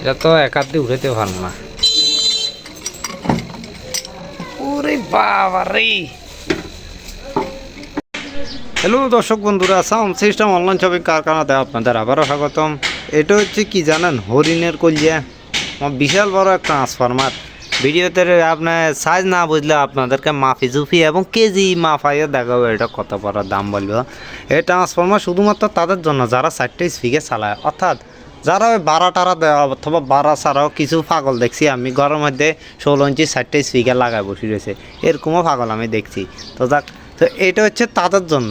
এটা তো একাত দিয়ে উঠাইতে ভালো না। ওরে হ্যালো দর্শক বন্ধুরা, সাউন্ড সিস্টেম অনলাইন শপিং কারখানাতে আপনাদের আবারও স্বাগতম। এটা হচ্ছে কি জানেন, হরিণের কলিয়া বিশাল বড় একটা ট্রান্সফরমার ভিডিওতে আপনার সাইজ না বুঝলে আপনাদেরকে মাফি জুফি এবং কেজি মাফাইও দেখাবো, এটা কত বড় দাম বলব। এই ট্রান্সফরমার শুধুমাত্র তাদের জন্য, যারা চারটে স্পিকে চালায়। অর্থাৎ যারা ওই বারো টারা দেওয়া অথবা বারো ছাড়াও কিছু পাগল দেখছি, আমি ঘরের মধ্যে ষোলো ইঞ্চি চারটে স্পিকার লাগায় বসে রয়েছে। এরকমও পাগল আমি দেখছি। তো যাক, তো এটা হচ্ছে তাদের জন্য।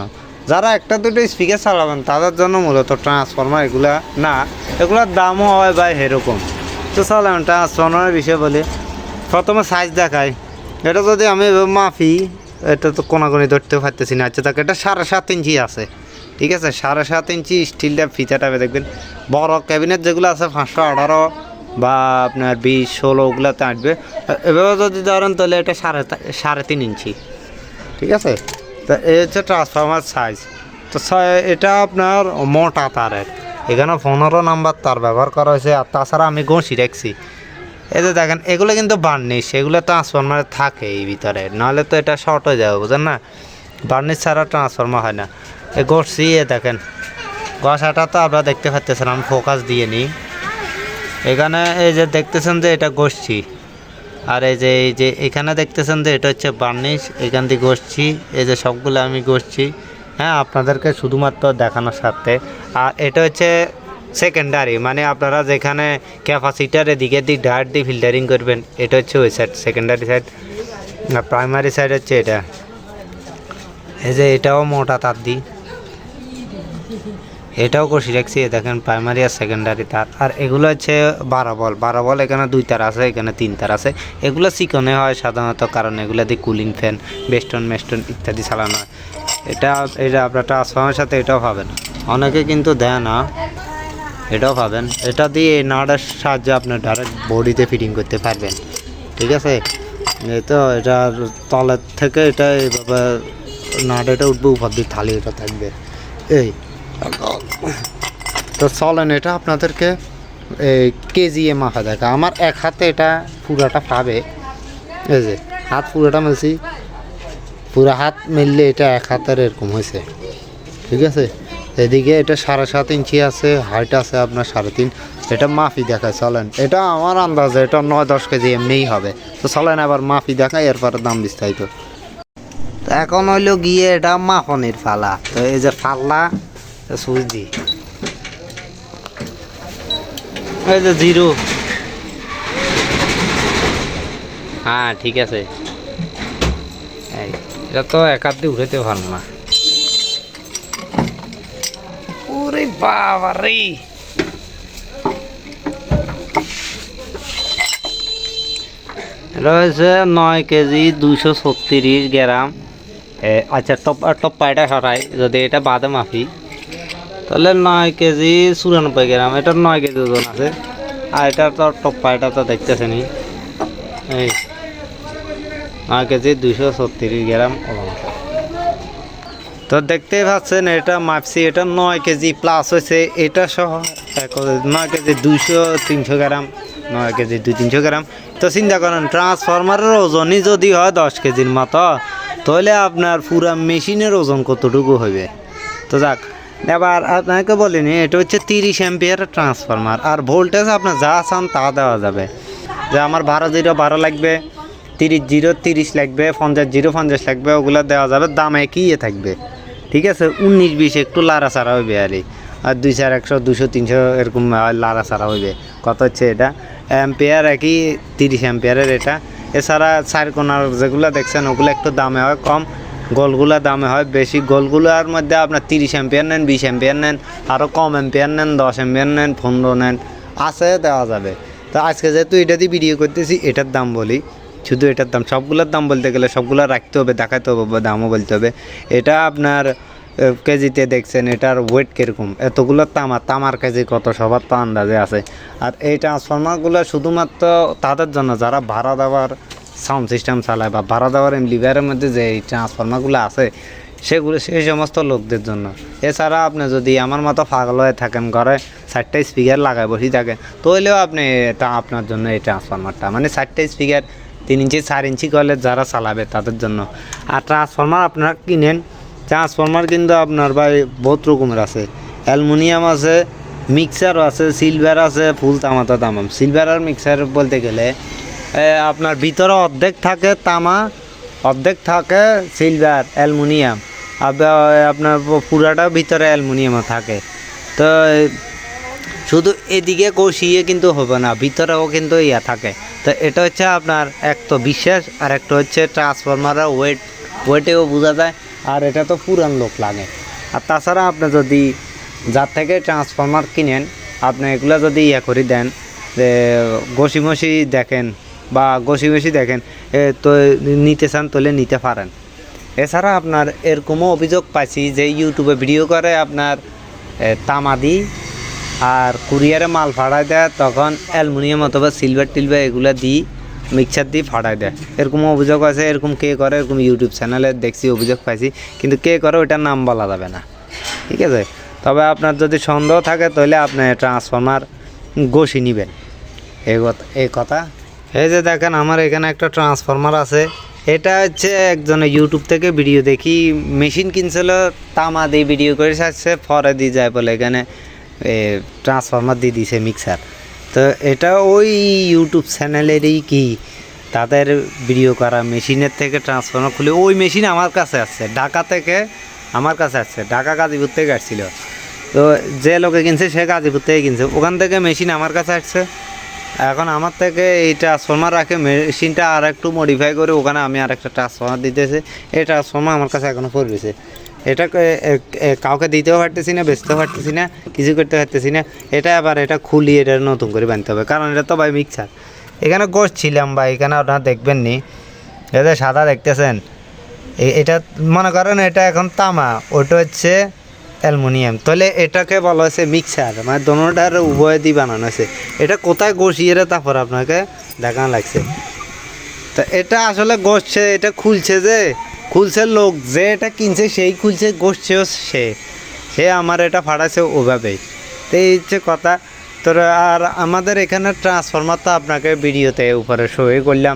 যারা একটা দুটো স্পিকার চালাবেন, তাদের জন্য মূলত ট্রান্সফর্মার এগুলা না, এগুলোর দামও হয় বা এরকম। তো চলেন ট্রান্সফর্মারের বিষয়ে বলি। প্রথমে সাইজ দেখায় এটা যদি আমি মাফি, এটা তো কোনাগুনি ধরতে পারতেছি না। আচ্ছা তাকে এটা সাড়ে সাত ইঞ্চি আছে। ঠিক আছে, সাড়ে সাত ইঞ্চি স্টিলটা ফিচারটা দেখবেন। বড় ক্যাবিনেট যেগুলো আছে, পাঁচশো আঠারো বা আপনার বিশ, ষোলো, ওগুলোতে আসবে। এভাবে যদি ধরেন, তাহলে এটা সাড়ে সাড়ে তিন ইঞ্চি। ঠিক আছে? তো এই হচ্ছে ট্রান্সফর্মার সাইজ তো এটা আপনার মোটা তারের। এখানে পনেরো নাম্বার তার ব্যবহার করা হয়েছে, আর তাছাড়া আমি ঘষি রাখছি। এই যে দেখেন, এগুলো কিন্তু বার্নিশ এগুলো ট্রান্সফর্মারে থাকে এই ভিতরে। নাহলে তো এটা শর্ট হয়ে যাবে বুঝেন না? বার্নিশ ছাড়া ট্রান্সফর্মার হয় না। এ ঘষছি, এ দেখেন। ঘষাটা তো আপনারা দেখতে পাচ্ছেন আমি ফোকাস দিয়ে নিই। এখানে এই যে দেখতেছেন যে এটা ঘষছি। আর এই যে এই যে এখানে দেখতেছেন যে এটা হচ্ছে বার্নিশ, এখান দিয়ে ঘষছি। এই যে সবগুলো আমি ঘষছি। হ্যাঁ আপনাদেরকে শুধুমাত্র দেখানোর সাথে আর এটা হচ্ছে সেকেন্ডারি মানে আপনারা যেখানে ক্যাপাসিটার এদিকে দিয়ে ডায়ার দিয়ে ফিল্টারিং করবেন, এটা হচ্ছে ওই side secondary side primary side হচ্ছে এটা। এই যে এটাও মোটা তার দিই এটাও কষি রাখছি দেখেন প্রাইমারি আর সেকেন্ডারি তার আর এগুলো হচ্ছে বারো বল। বারো বল এখানে দুই তার আছে, এখানে তিন তার আছে। এগুলো চিকনে হয় সাধারণত, কারণ এগুলো দিয়ে কুলিং ফ্যান বেস্টন মেস্টন ইত্যাদি চালানো হয়। এটা এটা আপনার ট্রান্সফর্মের সাথে এটাও পাবেন। অনেকে কিন্তু দেয় না, এটাও পাবেন। এটা দিয়ে নাটের সাহায্যে আপনি ডাইরেক্ট বডিতে ফিটিং করতে পারবেন। ঠিক আছে? এই তো, এটা তলের থেকে এটা এইভাবে নাট এটা উঠবে উপর দিয়ে থালি এটা থাকবে। এই, তো চলেন, এটা আপনাদেরকে, এই কেজি এ মাখা দেখা। আমার এক হাতে এটা পুরাটা পাবে এই যে, হাত পুরোটা মেলছি। পুরা হাত মিললে এটা এক হাতের এরকম হয়েছে। ঠিক আছে? এদিকে এটা সাড়ে সাত ইঞ্চি আছে, হাইট আছে আপনার সাড়ে তিন। এটা মাফি দেখায়, চলেন। এটা আমার আন্দাজে এটা নয় দশ কেজি এমনিই হবে। তো চলেন আবার মাফি দেখায়, এরপরে দাম বিস্তারিত। এখন হইল গিয়ে এটা মাফনের ফালা। তো এই যে ফাল্লা সুইচ দি। এই যে জিরো। হ্যাঁ ঠিক আছে। এটা তো একাত দিয়ে উঠাইতে ভালো না। ওরে বাবা রে। হচ্ছে নয় কেজি দুইশো ছত্রিশ গ্রাম। আচ্ছা টপ টপ পায়টা সরাই, যদি এটা বাদে মাফি। তাহলে নয় কেজি চুরানব্বই গ্রাম, এটা নয় কেজি ওজন আছে। আর এটা তো টপ পায়টা তো দেখতেছেনি এই, নয় কেজি দুইশো ছত্রিশ গ্রাম ওজন আছে। তো দেখতেই পাচ্ছেন, এটা মাপছি, এটা নয় কেজি প্লাস হয়েছে এটা সহ নয় কেজি দুইশো তিনশো গ্রাম, নয় কেজি দুই তিনশো গ্রাম। তো চিন্তা করেন ট্রান্সফরমারের ওজনই যদি হয় দশ কেজির মতো তাহলে আপনার পুরা মেশিনের ওজন কতটুকু হবে? তো যাক, এবার আপনাকে বলিনি এটা হচ্ছে তিরিশ অ্যাম্পিয়ারের ট্রান্সফরমার, আর ভোল্টেজ আপনার যা চান তা দেওয়া যাবে। যে আমার বারো জিরো বারো লাগবে, তিরিশ জিরো তিরিশ লাগবে, পঞ্চাশ জিরো পঞ্চাশ লাগবে, ওগুলো দেওয়া যাবে, দাম একই ইয়ে থাকবে? ঠিক আছে, উনিশ বিশ একটু লাড়া ছাড়া হইবে আর আর দুই চার একশো, দুশো, তিনশো এরকম লাড়া ছাড়া হইবে কত হচ্ছে এটা, অ্যাম্পিয়ার একই তিরিশ অ্যাম্পিয়ারের এটা। এছাড়া চার কোনার যেগুলো দেখছেন, ওগুলো একটু দামে হয় কম। গোলগুলো দামে হয় বেশি। গোলগুলোর মধ্যে আপনার তিরিশ এম্পিয়ার নেন, বিশ অ্যাম্পিয়ার নেন আরও কম এম্পিয়ার নেন, দশ এম্পিয়ার নেন, পনেরো নেন, আছে দেওয়া যাবে। তো আজকে যেহেতু এটা দিয়ে ভিডিও করতেছি, এটার দাম বলি। শুধু এটার দাম, সবগুলোর দাম বলতে গেলে সবগুলো রাখতে হবে, দেখাতে হবে বা দামও বলতে হবে। এটা আপনার কেজিতে দেখছেন, এটার ওয়েট কীরকম? এতগুলো তামা, তামার কেজি কত? সবার তো আন্দাজে আছে। আর এই ট্রান্সফর্মারগুলো শুধুমাত্র তাদের জন্য, যারা ভাড়া দেওয়ার সাউন্ড সিস্টেম চালায় বা ভাড়া দেওয়ার লিভারের মধ্যে যে এই ট্রান্সফর্মারগুলো আছে, সেগুলো সেই সমস্ত লোকদের জন্য। এছাড়া আপনি যদি আমার মতো পাগল হয়ে থাকেন, ঘরে চারটে স্পিকার লাগায় বসে থাকেন তাহলেও আপনি এটা আপনার জন্য এই ট্রান্সফরমারটা মানে চারটে স্পিকার তিন ইঞ্চি, চার ইঞ্চি করলে যারা চালাবে তাদের জন্য। আর ট্রান্সফরমার আপনারা কিনেন ট্রান্সফরমার কিন্তু আপনার ভাই বহুত রকমের আছে। অ্যালুমিনিয়াম আছে, মিক্সারও আছে, সিলভার আছে, ফুল তামাতা তামাম। সিলভার আর মিক্সার বলতে গেলে আপনার ভিতরে অর্ধেক থাকে তামা, অর্ধেক থাকে সিলভার, অ্যালুমিনিয়াম। আপনার পুরাটা ভিতরে অ্যালুমিনিয়ামও থাকে। তো শুধু এদিকে কষিয়ে কিন্তু হবে না, ভিতরেও কিন্তু ইয়া থাকে। তো এটা হচ্ছে আপনার এক তো বিশ্বাস, আর একটা হচ্ছে ট্রান্সফরমারের ওয়েট ওয়েটেও বোঝা যায়। আর এটা তো পুরান লোক লাগে। আর তাছাড়া আপনি যদি যার থেকে ট্রান্সফরমার কিনেন, আপনি এগুলো যদি ইয়া করে দেন, যে ঘষি মষি দেখেন বা ঘষি ঘষি দেখেন তো নিতে চান তাহলে নিতে পারেন। এছাড়া আপনার এরকমও অভিযোগ পাইছি যে ইউটিউবে ভিডিও করে আপনার তামাদি আর কুরিয়ারে মাল ফাড়ায় দেয়, তখন অ্যালুমিনিয়াম অথবা সিলভার টিলভার এগুলো দিই। মিক্সার দিয়ে ফাটাই দেয়। এরকম অভিযোগ আছে, এরকম কে করে, এরকম ইউটিউব চ্যানেলে দেখছি, অভিযোগ পাইছি, কিন্তু কে করে ওইটার নাম বলা যাবে না। ঠিক আছে? তবে আপনার যদি সন্দেহ থাকে, তাহলে আপনি ট্রান্সফর্মার ঘষি নেবেন। এই কথা এই কথা। এই যে দেখেন, আমার এখানে একটা ট্রান্সফর্মার আছে। এটা হচ্ছে একজনে ইউটিউব থেকে ভিডিও দেখি মেশিন কিনছিল, তামা দিয়ে ভিডিও করে আসছে পরে দিয়ে যায় বলে এখানে ট্রান্সফর্মার দিয়ে দিছে মিক্সার তো এটা ওই ইউটিউব চ্যানেলেরই কি? তাদের ভিডিও করা মেশিনের থেকে ট্রান্সফর্মার খুলে ওই মেশিন আমার কাছে আসছে ঢাকা থেকে আমার কাছে আসছে ঢাকা গাজীপুর থেকে আসছিল। তো যে লোকে কিনছে সে গাজীপুর থেকে কিনছে। ওখান থেকে মেশিন আমার কাছে আসছে। এখন আমার থেকে এই ট্রান্সফর্মার রাখে মেশিনটা আর একটু মডিফাই করে ওখানে আমি আর একটা ট্রান্সফর্মার দিতেছি। এই ট্রান্সফর্মার আমার কাছে এখনও পড়বেছে এটা কাউকে দিতেও পারতেছি না, বেচতেও পারতেছি না, কিছু করতে পারতেছি না। এটা আবার এটা খুলি, এটা নতুন করে বানতে হবে। কারণ এটা তো ভাই মিক্সার। এখানে গোস ছিলাম ভাই, এখানে আপনারা দেখবেন নি। এটা সাদা দেখতেছেন। এটা মনে করেন এটা এখন তামা, ওটা হচ্ছে অ্যালুমিনিয়াম। তাহলে এটাকে বলা হয়েছে মিক্সার মানে দোনোটার উভয় দিয়ে বানানো হয়েছে। এটা কোথায় বসিয়ে রে তারপর আপনাকে দেখানো লাগছে। তা এটা আসলে গসছে এটা খুলছে যে খুলছে লোক, যে এটা কিনছে, সেই খুলছে গসছেও সে। সে আমার এটা ফাটাছে ওভাবেই। তো এই হচ্ছে কথা। তো আর আমাদের এখানে ট্রান্সফরমার তো আপনাকে ভিডিওতে উপরে শোয়ে করলাম,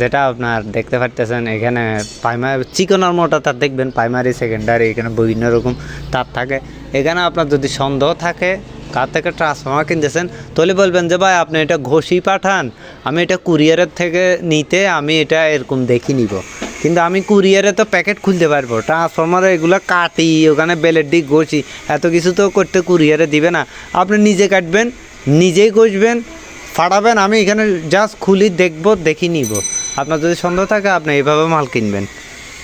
যেটা আপনার দেখতে পারতেছেন, এখানে প্রাইমারি চিকনার মোটা তার দেখবেন প্রাইমারি সেকেন্ডারি এখানে বিভিন্ন রকম তার থাকে। এখানে আপনার যদি সন্দেহ থাকে, কার থেকে ট্রান্সফর্মার কিনতেছেন, তাহলে বলবেন যে, ভাই, আপনি এটা ঘষি পাঠান, আমি এটা কুরিয়ারের থেকে নিতে, আমি এটা এরকম দেখি নিব। কিন্তু আমি কুরিয়ারে তো প্যাকেট খুলতে পারব। ট্রান্সফর্মারে এগুলো কাটি, ওখানে বেলের দিক ঘষি, এত কিছু তো করতে কুরিয়ারে দিবে না। আপনি নিজে কাটবেন, নিজেই ঘষবেন, ফাটাবেন, আমি এখানে জাস্ট খুলি, দেখব, দেখি নিব। আপনার যদি সন্দেহ থাকে, আপনি এইভাবে মাল কিনবেন।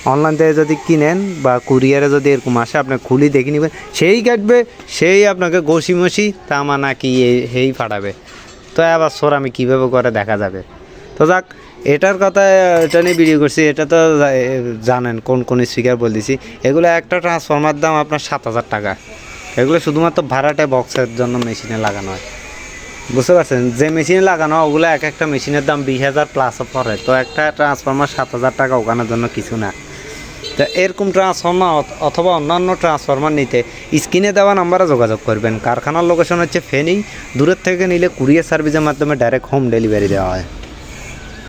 অনলাইন থেকে যদি কিনেন বা কুরিয়ারে যদি এরকম আসে, আপনি খুলি, দেখে নেবেন। সেই কাটবে, সেই আপনাকে ঘষি মষি তামা নাকি এই- ফাটাবে। তো আবার সোর, আমি কীভাবে করে দেখা যাবে। তো যাক এটার কথা এটা নিয়ে ভিডিও করছি এটা তো জানেন কোন কোন স্পিকার বলতেছি। এগুলো একটা ট্রান্সফর্মার দাম আপনার সাত হাজার টাকা। এগুলো শুধুমাত্র ভাড়াটে বক্সের জন্য মেশিনে লাগানো হয়। বুঝতে পারছেন? যে মেশিনে লাগানো হয়, ওগুলো এক একটা মেশিনের দাম বিশ হাজার প্লাস পড়ে। তো একটা ট্রান্সফর্মার সাত হাজার টাকা ওখানের জন্য কিছু না। তো এরকম ট্রান্সফর্মার অথবা অন্যান্য ট্রান্সফর্মার নিতে স্ক্রিনে দেওয়া নাম্বারে যোগাযোগ করবেন। কারখানার লোকেশন হচ্ছে ফেনি। দূরের থেকে নিলে কুরিয়ার সার্ভিসের মাধ্যমে ডাইরেক্ট হোম ডেলিভারি দেওয়া হয়।